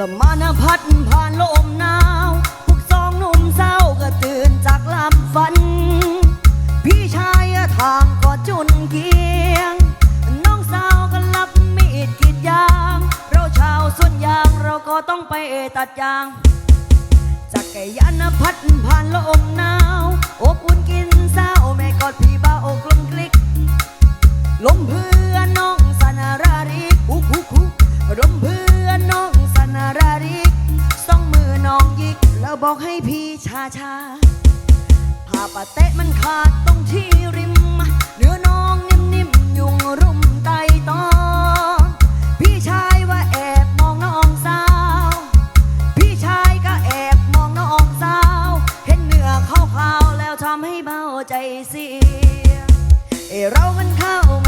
ละมานะพัดผ่านลมหนาว พวกสองหนุ่มเศร้าก็ตื่นจากลำฝัน พี่ชายทางก็จุนเกียง น้องสาวก็รับมีดกรีดยาง เราชาวสวนยางเราก็ต้องไปตัดยาง จักรยานพัดผ่านลมหนาวอบอุ่นกินเศร้าแม่กอดพี่บ่าวกลมกลิกลมเพื่อนน้อง ชาชาผ้าปะเตะมันขาดตรงที่ริม เนื้อน้องนิ่มๆยุงรุมไตตองพี่ชายว่าแอบมองน้องสาว พี่ชายก็แอบมองน้องสาว เห็นเนื้อขาวๆแล้วทำให้เบาใจเสีย เอเรามันเข้ามา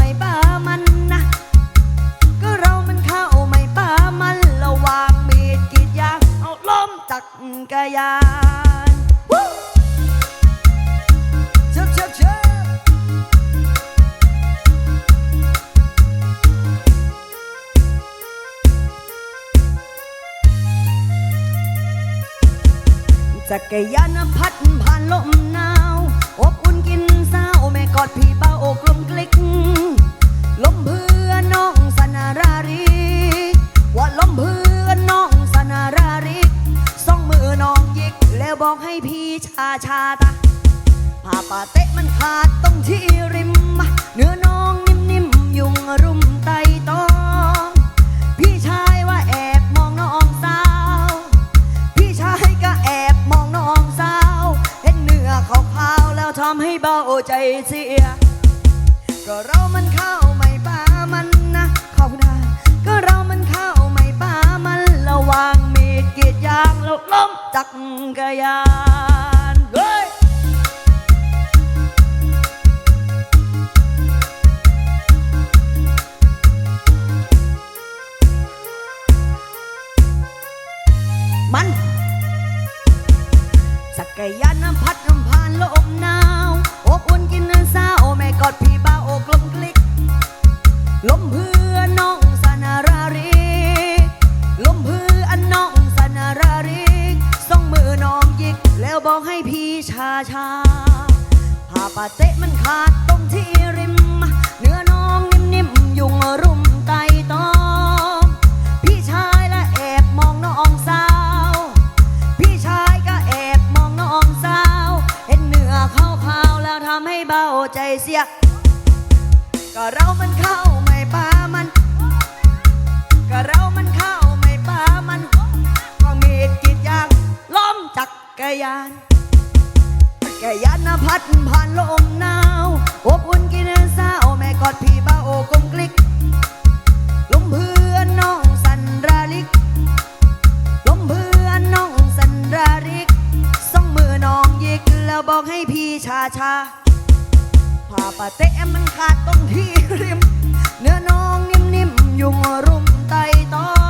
จักรยานพัดผ่านลมหนาว อบอุ่นกินเศร้าแม่กอดพี่เบาอกลมกลิกลมเพื่อนน้องสนาราริกว่าลมเพื่อนน้องสนาราริกสองมือน้องยิก แล้วบอกให้พี่ชาชาตาผ้าปาเตะมันขาดตรงที่ริมเนื้อาวๆแล้วทำให้เบาใจเสีย ก็เรามันเข้าไม่ป้ามันนะเข้าได้ก็เรามันเข้าไม่ป้ามันระวางมีดกรีดยางแล้วล้มจักรยาน บอกให้พี่ชาชาผ้าปาเตะมันขาดตรงที่ริม เนื้อน้องนิ่มๆยุงรุมไตตอมพี่ชายและแอบมองน้องสาว พี่ชายก็แอบมองน้องสาว เห็นเนื้อขาวๆแล้วทำให้เบาใจเสีย ก็เรามันเข้า ยานจักยานนะพัดผ่านลมหนาวอบอุ่นกินเศร้าแม่กอดพี่บ่าวกลมกลิกลมเพื่อนน้องสันราลิกลมเพื่อนน้องสันราริกสองมือน้องยิกแล้วบอกให้พี่ชาชาผ้าปะเตะมันขาดตรงที่ริม เนื้อน้องนิ่มๆยุงรุมไตตอ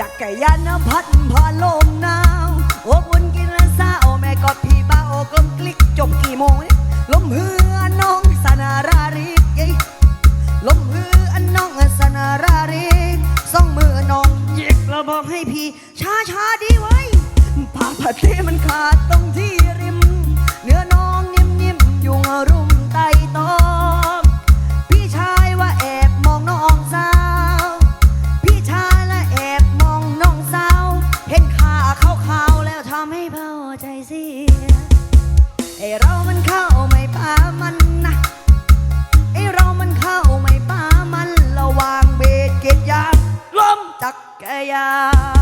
จักรยานนะพัดผ่านลมหนาวอบอุ่นกินและเศร้าแม่กอดพี่บ่าวกลมกลิกจบกี่โมงลมเหือน้องสนาราริกเย้ลมเหือน้องสนาราริกสองมือน้องหยิกแล้วบอกให้พี่ช้าช้าดีไว้ผ้าผ้าเทมันขาดตรงที่ริม เนื้อน้องนิ่มๆยุงรุมไต 呀。